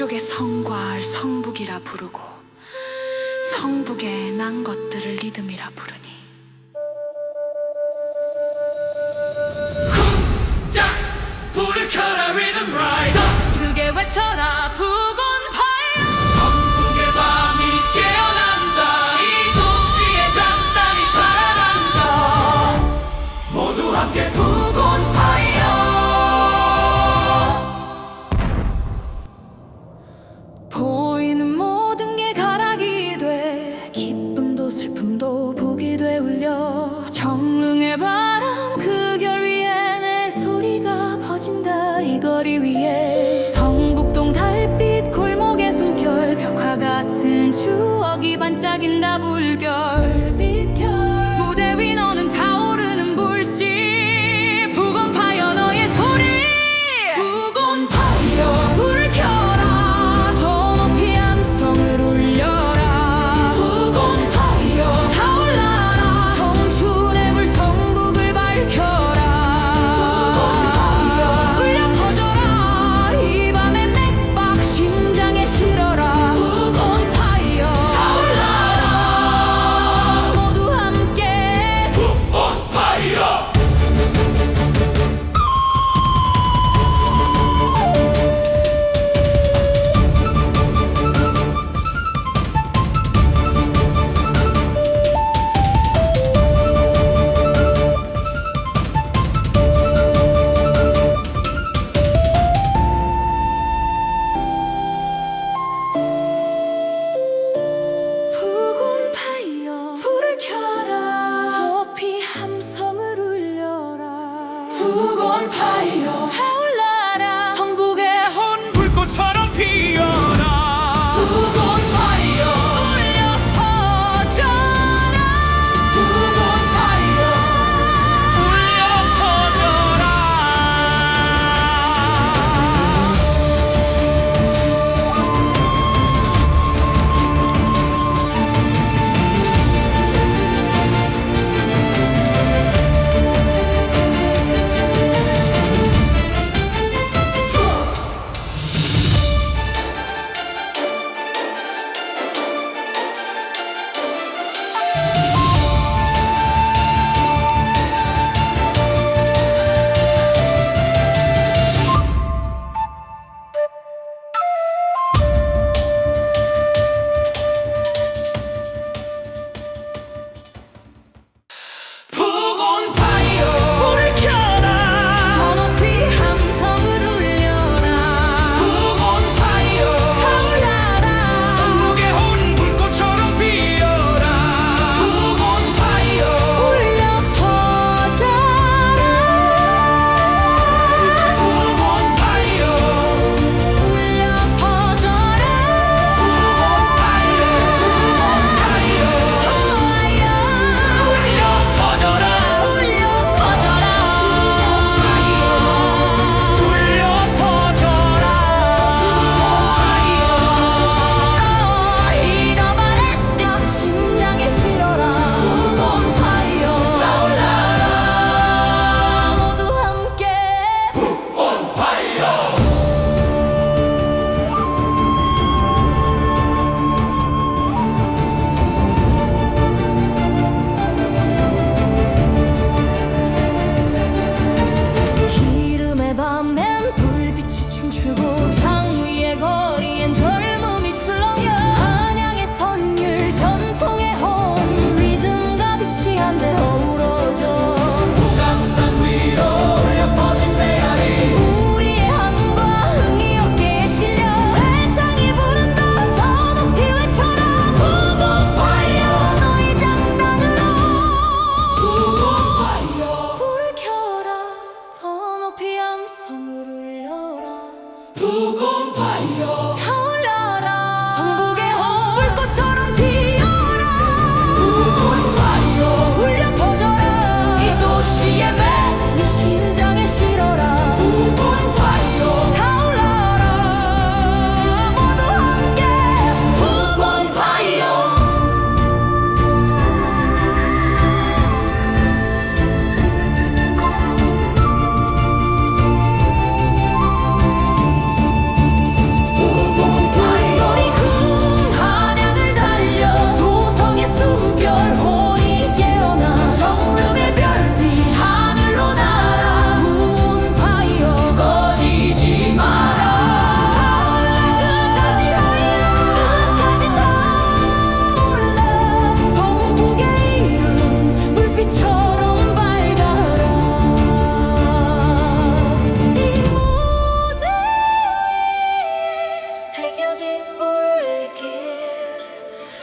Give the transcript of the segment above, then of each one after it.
북쪽의 성과 성북이라 부르고 성북의 난 것들을 리듬이라 부르니. 자 불을 켜라 리듬 라이더 크게 외쳐라 북어 Grigori Wii. empire.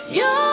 You